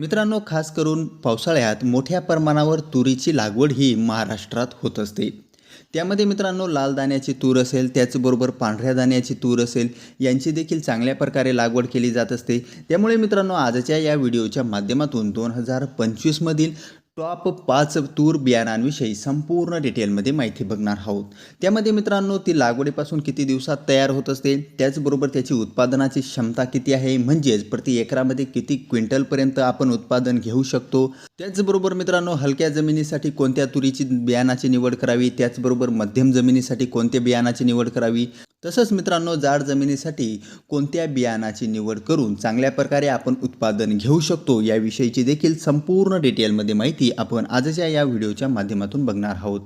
मित्रांनो खास करून पावसाळ्यात मोठ्या प्रमाणावर तुरीची लागवड ही महाराष्ट्रात होत असते. त्यामध्ये मित्रांनो लाल दाण्याची तूर असेल त्याचबरोबर पांढऱ्या दाण्याची तूर असेल यांची देखील चांगल्या प्रकारे लागवड केली जात असते. त्यामुळे मित्रांनो आजच्या या व्हिडिओच्या माध्यमातून दोन हजार पंचवीसमधील टॉप पाच तूर बियाणांविषयी संपूर्ण डिटेलमध्ये माहिती बघणार आहोत. त्यामध्ये मित्रांनो ती लागवडीपासून किती दिवसात तयार होत असते त्याचबरोबर त्याची उत्पादनाची क्षमता किती आहे म्हणजेच प्रति एकरामध्ये किती क्विंटलपर्यंत आपण उत्पादन घेऊ शकतो. त्याचबरोबर मित्रांनो हलक्या जमिनीसाठी कोणत्या तुरीची बियाणाची निवड करावी त्याचबरोबर मध्यम जमिनीसाठी कोणत्या बियाणाची निवड करावी तसंच मित्रांनो जाड जमिनीसाठी कोणत्या बियाणाची निवड करून चांगल्या प्रकारे आपण उत्पादन घेऊ शकतो याविषयीची देखील संपूर्ण डिटेलमध्ये माहिती आपण आजच्या या व्हिडिओच्या माध्यमातून बघणार आहोत.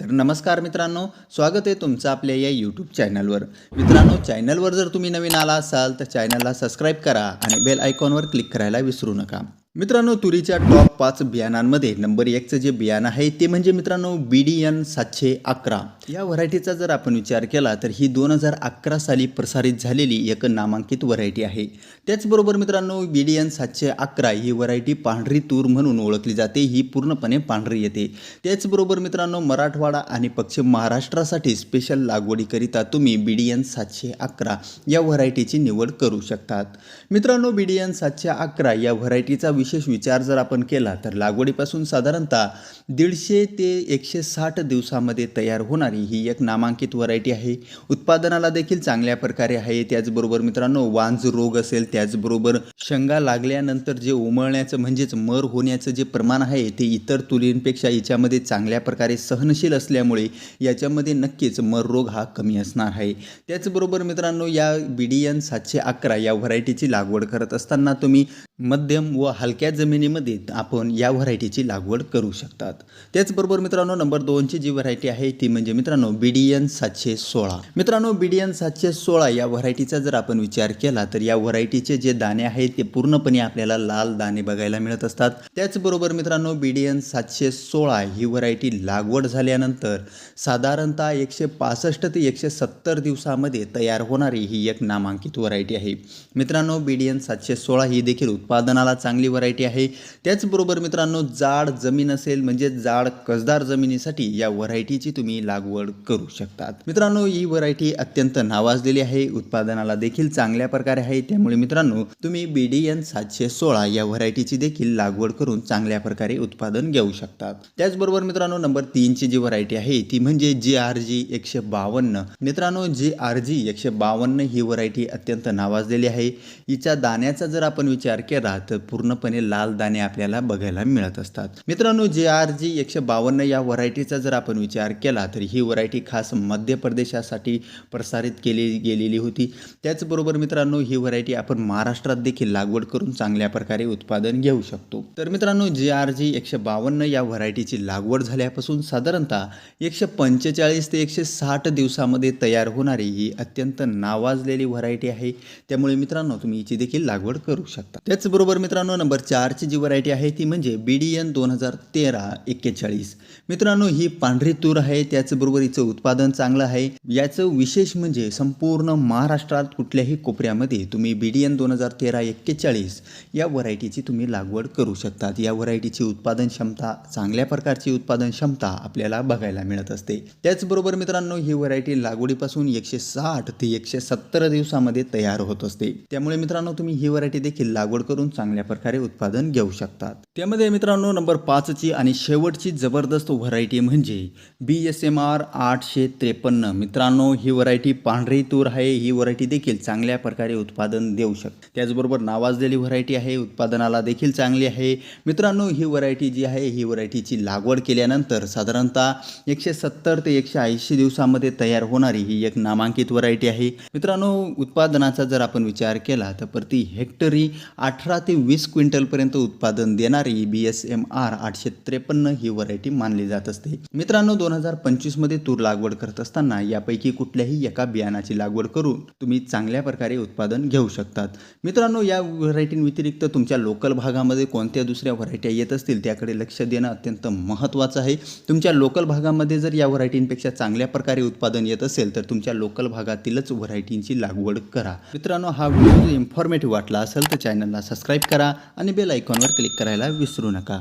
तर नमस्कार मित्रांनो स्वागत आहे तुमचं आपल्या या यूट्यूब चॅनलवर मित्रांनो चॅनलवर जर तुम्ही नवीन आला असाल तर चॅनलला सबस्क्राईब करा आणि बेल आयकॉनवर क्लिक करायला विसरू नका. मित्रांनो तुरीच्या टॉप पाच बियाणांमध्ये नंबर एकचं जे बियाणं आहे ते म्हणजे मित्रांनो बी डी एन सातशे अकरा. या व्हरायटीचा जर आपण विचार केला तर ही दोन हजार अकरा साली प्रसारित झालेली एक नामांकित व्हरायटी आहे. त्याचबरोबर मित्रांनो बी डी एन सातशे अकरा ही व्हरायटी पांढरी तूर म्हणून ओळखली जाते ही पूर्णपणे पांढरी येते. त्याचबरोबर मित्रांनो मराठवाडा आणि पश्चिम महाराष्ट्रासाठी स्पेशल लागवडीकरिता तुम्ही बी डी एन सातशे अकरा या व्हरायटीची निवड करू शकतात. मित्रांनो बी डी एन सातशे अकरा या व्हरायटीचा विशेष विचार जर आपण केला तर लागवडीपासून साधारणतः दीडशे ते एकशे साठ दिवसामध्ये तयार होणारी ही एक नामांकित व्हरायटी आहे. उत्पादनाला देखील चांगल्या प्रकारे आहे. त्याचबरोबर मित्रांनो वांज रोग असेल त्याचबरोबर शेंगा लागल्यानंतर जे उमळण्याचं म्हणजेच मर होण्याचं जे प्रमाण आहे ते इतर तुलींपेक्षा याच्यामध्ये चांगल्या प्रकारे सहनशील असल्यामुळे याच्यामध्ये नक्कीच मर रोग हा कमी असणार आहे. त्याचबरोबर मित्रांनो या बी डी एन सातशे अकरा या व्हरायटीची लागवड करत असताना तुम्ही मध्यम व हलक्या जमिनीमध्ये आपण या व्हरायटीची लागवड करू शकतात. त्याचबरोबर मित्रांनो नंबर दोनची जी व्हरायटी आहे ती म्हणजे मित्रांनो बी डी एन सातशे सोळा. मित्रांनो बी डी एन सातशे सोळा या व्हरायटीचा जर आपण विचार केला तर या व्हरायटीचे जे दाणे आहेत ते पूर्णपणे आपल्याला लाल दाणे बघायला मिळत असतात. त्याचबरोबर मित्रांनो बी डी एन सातशे सोळा ही व्हरायटी लागवड झाल्यानंतर साधारणतः एकशे पासष्ट ते एकशे सत्तर दिवसामध्ये तयार होणारी ही एक नामांकित व्हरायटी आहे. मित्रांनो बी डी एन सातशे सोळा ही देखील उत्पादनाला चांगली व्हरायटी आहे. त्याचबरोबर मित्रांनो जाड जमीन असेल म्हणजे जाड कसदार जमिनीसाठी या व्हरायटीची तुम्ही लागवड करू शकतात. मित्रांनो ही व्हरायटी अत्यंत नावाजलेली आहे. उत्पादनाला देखील चांगल्या प्रकारे आहे. त्यामुळे मित्रांनो तुम्ही बी डी एन सातशे सोळा या व्हरायटीची देखील लागवड करून चांगल्या प्रकारे उत्पादन घेऊ शकतात. त्याचबरोबर मित्रांनो नंबर तीनची जी व्हरायटी आहे ती म्हणजे जी आर जी एकशे बावन्न. मित्रांनो जी आर जी एकशे बावन्न ही व्हरायटी अत्यंत नावाजलेली आहे. हिच्या दाण्याचा जर आपण विचार केला राहतं पूर्णपणे लाल दाणे आपल्याला बघायला मिळत असतात. मित्रांनो जे आर जी एकशे बावन्न या व्हरायटीचा जर आपण विचार केला तर ही व्हरायटी खास मध्य प्रदेशासाठी प्रसारित केली गेलेली होती. त्याचबरोबर मित्रांनो ही व्हरायटी आपण महाराष्ट्रात देखील लागवड करून चांगल्या प्रकारे उत्पादन घेऊ शकतो. तर मित्रांनो जे आर जी एकशे बावन्न या व्हरायटीची लागवड झाल्यापासून साधारणतः एकशे पंचेचाळीस ते एकशे साठ दिवसामध्ये तयार होणारी ही अत्यंत नावाजलेली व्हरायटी आहे. त्यामुळे मित्रांनो तुम्ही हिची देखील लागवड करू शकता. त्याचबरोबर मित्रांनो नंबर चारची जी व्हरायटी आहे ती म्हणजे बी डी एन दोन हजार तेरा एक्केचाळीस. मित्रांनो ही पांढरी तूर आहे त्याचबरोबर हिचं उत्पादन चांगलं आहे. याचं विशेष म्हणजे संपूर्ण महाराष्ट्रात कुठल्याही कोपऱ्यामध्ये तुम्ही बी डी एन दोन हजार तेरा एक्केचाळीस या व्हरायटीची तुम्ही लागवड करू शकतात. या व्हरायटीची उत्पादन क्षमता चांगल्या प्रकारची उत्पादन क्षमता आपल्याला बघायला मिळत असते. त्याचबरोबर मित्रांनो ही व्हरायटी लागवडीपासून एकशे साठ ते एकशे सत्तर दिवसामध्ये तयार होत असते. त्यामुळे मित्रांनो तुम्ही ही व्हरायटी देखील लागवड करून चांगल्या प्रकारे उत्पादन घेऊ शकतात. त्यामध्ये मित्रांनो नंबर पाचची आणि शेवटची जबरदस्त व्हरायटी म्हणजे बी एस एम आर आठशे त्रेपन्न. मित्रांनो ही व्हरायटी पांढरी तूर आहे. ही व्हरायटी देखील चांगल्या प्रकारे उत्पादन देऊ शकते. त्याचबरोबर नावाजलेली व्हरायटी आहे. उत्पादनाला देखील चांगली आहे. मित्रांनो ही व्हरायटी जी आहे ही व्हरायटीची लागवड केल्यानंतर साधारणतः एकशे सत्तर ते एकशे ऐंशी दिवसामध्ये तयार होणारी ही एक नामांकित व्हरायटी आहे. मित्रांनो उत्पादनाचा जर आपण विचार केला तर प्रति हेक्टरी आठ अठरा ते वीस क्विंटलपर्यंत उत्पादन देणारी बी एस एम आर आठशे त्रेपन्न ही व्हरायटी मानली जात असते. मित्रांनो दोन हजार पंचवीसमध्ये तूर लागवड करत असताना यापैकी कुठल्याही एका बियाणाची लागवड करून तुम्ही चांगल्या प्रकारे उत्पादन घेऊ शकतात. मित्रांनो या व्हरायटींव्यतिरिक्त तुमच्या लोकल भागामध्ये कोणत्या दुसऱ्या व्हरायट्या येत असतील त्याकडे लक्ष देणं अत्यंत महत्त्वाचं आहे. तुमच्या लोकल भागामध्ये जर या व्हरायटींपेक्षा चांगल्या प्रकारे उत्पादन येत असेल तर तुमच्या लोकल भागातीलच व्हरायटींची लागवड करा. मित्रांनो हा व्हिडिओ इन्फॉर्मेटिव्ह वाटला असेल तर चॅनलला सबस्क्राईब करा आणि बेल आयकॉनवर क्लिक करायला विसरू नका.